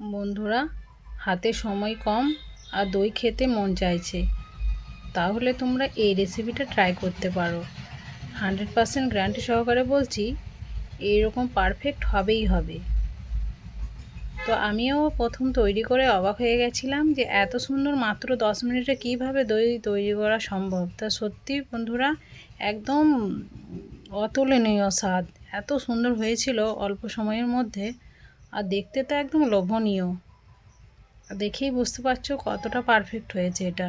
বন্ধুরা, হাতে সময় কম আর দই খেতে মন চাইছে। তাহলে তোমরা এই রেসিপিটা ট্রাই করতে পারো। হান্ড্রেড পারসেন্ট গ্যারান্টি সহকারে বলছি, এইরকম পারফেক্ট হবেই হবে। তো আমিও প্রথম তৈরি করে অবাক হয়ে গেছিলাম যে এত সুন্দর মাত্র দশ মিনিটে কীভাবে দই তৈরি করা সম্ভব। তা সত্যি বন্ধুরা, একদম অতুলনীয় স্বাদ। এত সুন্দর হয়েছিল অল্প সময়ের মধ্যে। আর দেখতে তো একদম লোভনীয়। আর দেখেই বুঝতে পারছ কতটা পারফেক্ট হয়েছে এটা।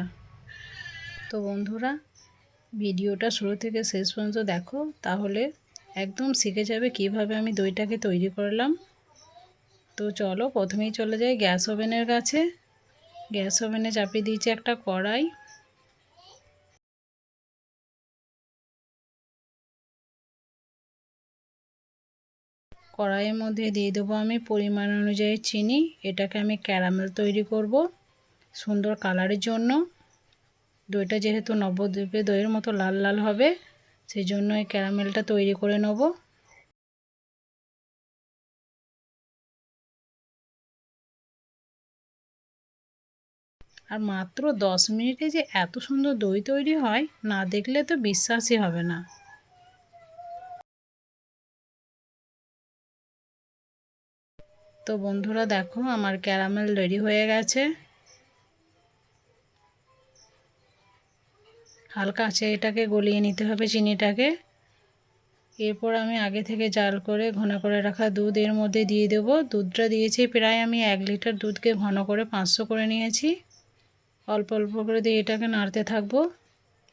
তো বন্ধুরা, ভিডিওটা শুরু থেকে শেষ পর্যন্ত দেখো, তাহলে একদম শিখে যাবে কীভাবে আমি দইটাকে তৈরি করলাম। তো চলো প্রথমেই চলে যাই গ্যাস ওভেনের কাছে। গ্যাস ওভেনে চাপিয়ে দিয়েছি একটা কড়াই। কড়াইয়ের মধ্যে দিয়ে দেবো আমি পরিমাণ অনুযায়ী চিনি। এটাকে আমি ক্যারামেল তৈরি করব সুন্দর কালারের জন্য। দইটা যেহেতু নবদ্বীপে দইয়ের মতো লাল লাল হবে সেই জন্য এই ক্যারামেলটা তৈরি করে নেব। আর মাত্র দশ মিনিটে যে এত সুন্দর দই তৈরি হয়, না দেখলে তো বিশ্বাসই হবে না। তো বন্ধুরা দেখো, আমার ক্যারামেল রেডি হয়ে গেছে। হালকা আছে এটাকে, গলিয়ে নিতে হবে চিনিটাকে। এরপর আমি আগে থেকে জাল করে, ঘন করে রাখা দুধ এর মধ্যে দিয়ে দেব। দুধটা দিয়েছি প্রায় আমি এক লিটার দুধকে ঘন করে পাঁচশো করে নিয়েছি। অল্প অল্প করে দিয়ে এটাকে নাড়তে থাকব।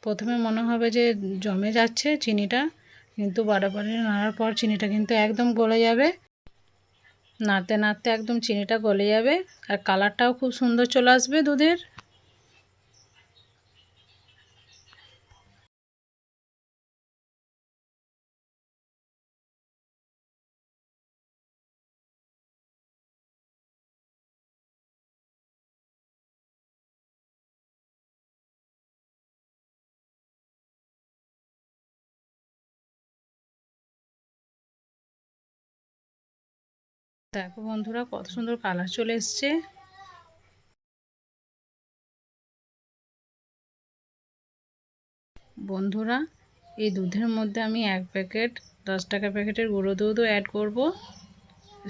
প্রথমে মনে হবে যে জমে যাচ্ছে চিনিটা, কিন্তু বারে নাড়ার পর চিনিটা কিন্তু একদম গলে যাবে। নাড়তে নাড়তে একদম চিনিটা গলে যাবে আর কালারটাও খুব সুন্দর চলে আসবে দুধের। দেখো বন্ধুরা, কত সুন্দর কালার চলে এসছে। বন্ধুরা, এই দুধের মধ্যে আমি এক প্যাকেট, দশ টাকা প্যাকেটের গুঁড়ো দুধও অ্যাড করব,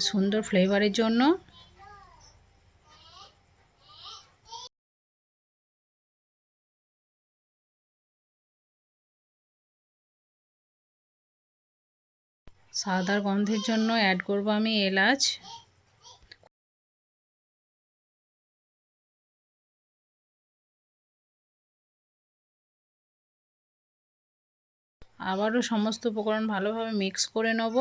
সুন্দর ফ্লেভারের জন্য। সাদার গন্ধের জন্য অ্যাড করব আমি এলাচ। আবারও সমস্ত উপকরণ ভালোভাবে মিক্স করে নেব।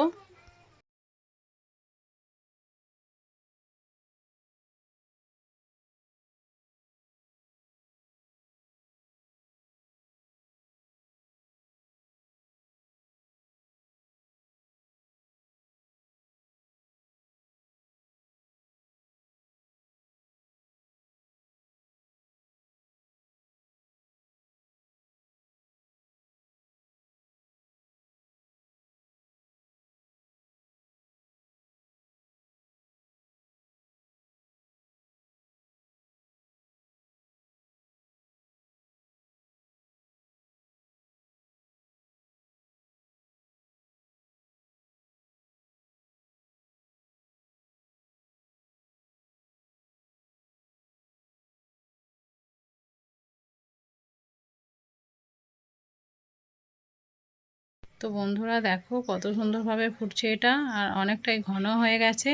তো বন্ধুরা দেখো কত সুন্দরভাবে ফুটছে এটা, আর অনেকটাই ঘন হয়ে গেছে।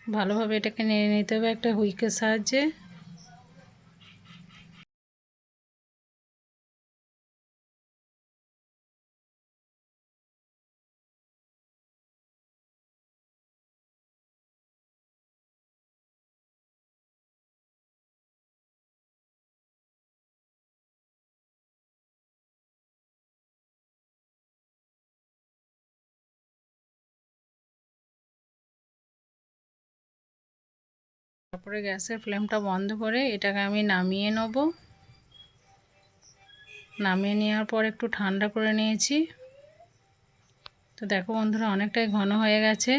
ভালোভাবে এটাকে নিয়ে নিতে হবে একটা হুইকের সাহায্যে। তারপরে গ্যাসের ফ্লেমটা বন্ধ করে এটাকে আমি নামিয়ে নেব। নামিয়ে নেওয়ার পর একটু ঠান্ডা করে নিয়েছি। তো দেখো বন্ধুরা, অনেকটাই ঘন হয়ে গেছে।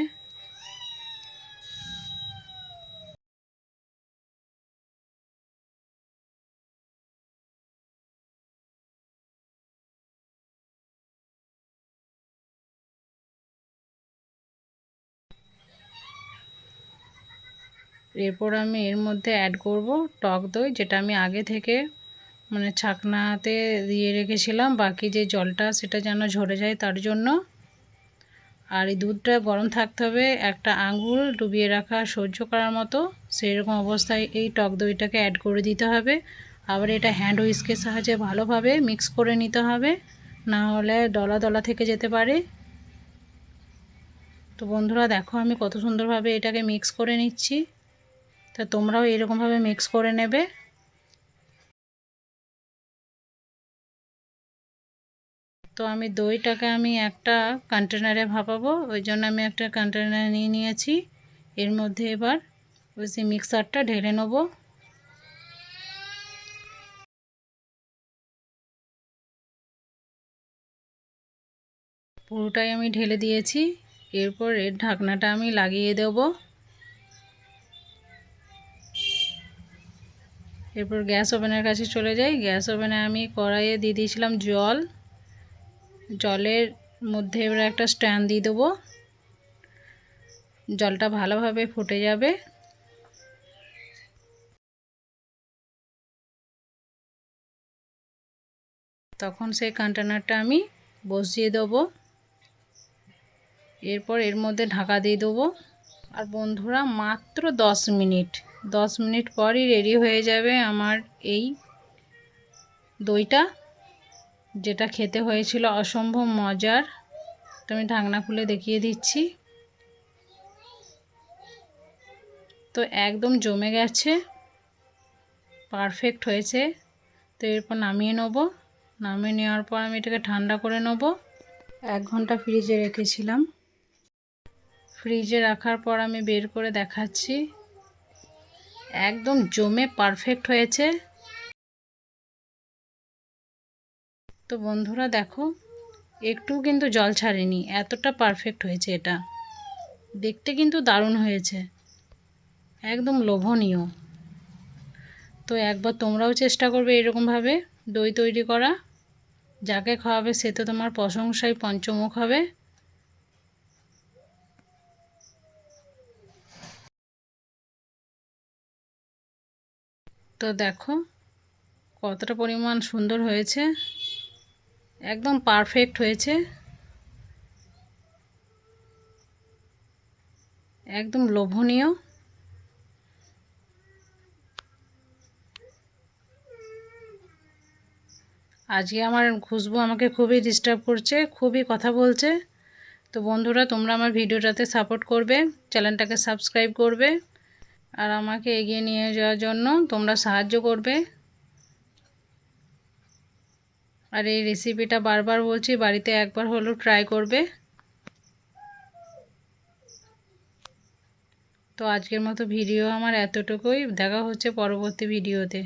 এরপর আমি এর মধ্যে অ্যাড করব টক দই, যেটা আমি আগে থেকে মানে ছাকনাতে দিয়ে রেখেছিলাম। বাকি যে জলটা সেটা যেন ঝরে যায় তার জন্য। আর এই দুধটা গরম থাকতে হবে একটা আঙুল ডুবিয়ে রাখা সহ্য করার মতো। সেরকম অবস্থায় এই টক দইটাকে অ্যাড করে দিতে হবে। আবার এটা হ্যান্ড হুইস্কের সাহায্যে ভালোভাবে মিক্স করে নিতে হবে। না হলে দলা দলা থেকে যেতে পারে। তো বন্ধুরা, দেখো আমি কত সুন্দরভাবে এটাকে মিক্স করে নিচ্ছি। তা তোমরাও এরকমভাবে মিক্স করে নেবে। তো আমি দইটাকে আমি একটা কন্টেনারে ভাপাবো, ওই জন্য আমি একটা কন্টেনার নিয়ে নিয়েছি। এর মধ্যে এবার ওই যে মিক্সারটা ঢেলে নেব। পুরোটাই আমি ঢেলে দিয়েছি, এরপর এর ঢাকনাটা আমি লাগিয়ে দেব। এরপর গ্যাস ওভেনের কাছে চলে যাই। গ্যাস ওভেনে আমি কড়াইয়ে দিয়ে দিয়েছিলাম জল। জলের মধ্যে এবার একটা স্ট্যান্ড দিয়ে দেবো। জলটা ভালোভাবে ফুটে যাবে। তখন সেই কন্টেনারটা আমি বসিয়ে দেবো। এরপর এর মধ্যে ঢাকা দিয়ে দেবো। আর বন্ধুরা, মাত্র দশ মিনিট। দশ মিনিট পরই রেডি হয়ে যাবে আমার এই দইটা, যেটা খেতে হয়েছিল অসম্ভব মজার। তো আমি ঢাকনা খুলে দেখিয়ে দিচ্ছি। তো একদম জমে গেছে, পারফেক্ট হয়েছে। তো এরপর নামিয়ে নেব। নামিয়ে নেওয়ার পর আমি এটাকে ঠান্ডা করে নেব। এক ঘণ্টা ফ্রিজে রেখেছিলাম। ফ্রিজে রাখার পর আমি বের করে দেখাচ্ছি। একদম জমে পারফেক্ট হয়েছে। তো বন্ধুরা দেখো, একটু কিন্তু জল ছাড়েনি, এতটা পারফেক্ট হয়েছে এটা। দেখতে কিন্তু দারুণ হয়েছে। একদম লোভনীয়। তো একবার তোমরাও চেষ্টা করবে এরকমভাবে দই তৈরি করা। যাকে খাওয়াবে সে তো তোমার প্রশংসায় পঞ্চমুখ হবে। তো দেখো কতটা পরিমাণ সুন্দর হয়েছে। একদম পারফেক্ট হয়েছে। একদম লোভনীয়। আজকে আমার খুশবু আমাকে খুবই ডিস্টার্ব করছে, খুবই কথা বলছে। তো বন্ধুরা, তোমরা আমার ভিডিওটাতে সাপোর্ট করবে চ্যানেলটাকে সাবস্ক্রাইব করবে। আর আমাকে এগিয়ে নিয়ে যাওয়ার জন্য তোমরা সাহায্য করবে। আর এই রেসিপিটা বারবার বলছি, বাড়িতে একবার হলেও ট্রাই করবে। তো আজকের মতো ভিডিও আমার এতটুকুই। দেখা হচ্ছে পরবর্তী ভিডিওতে